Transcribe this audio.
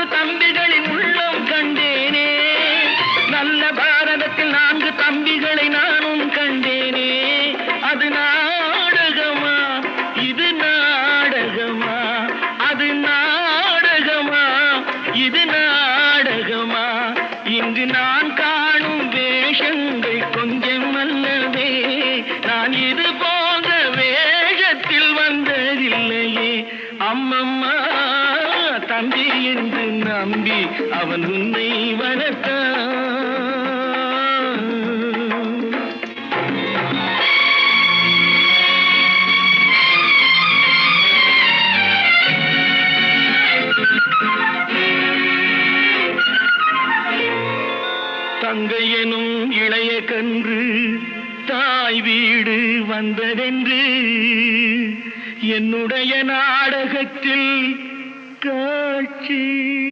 மூன்று தம்பிகளின் உள்ளம் கண்டேனே. நல்ல பாரதத்தில் நான்கு தம்பிகளை நானும் கண்டேனே. அது நாடகமா? இது நாடகமா? அது நாடகமா? இது நாடகமா? இங்கு நான் காணும் வேஷங்கள் கொஞ்சம் அல்லவே நான் இது போன்ற வேஷத்தில் வந்ததில்லையே. அம்மம்மா தம்பி என்று நம்பி அவன் உன்னை வளர்த்தான். தங்கை எனும் இளைய கன்று தாய் வீடு வந்ததென்று என்னுடைய நாடகத்தில் aqui.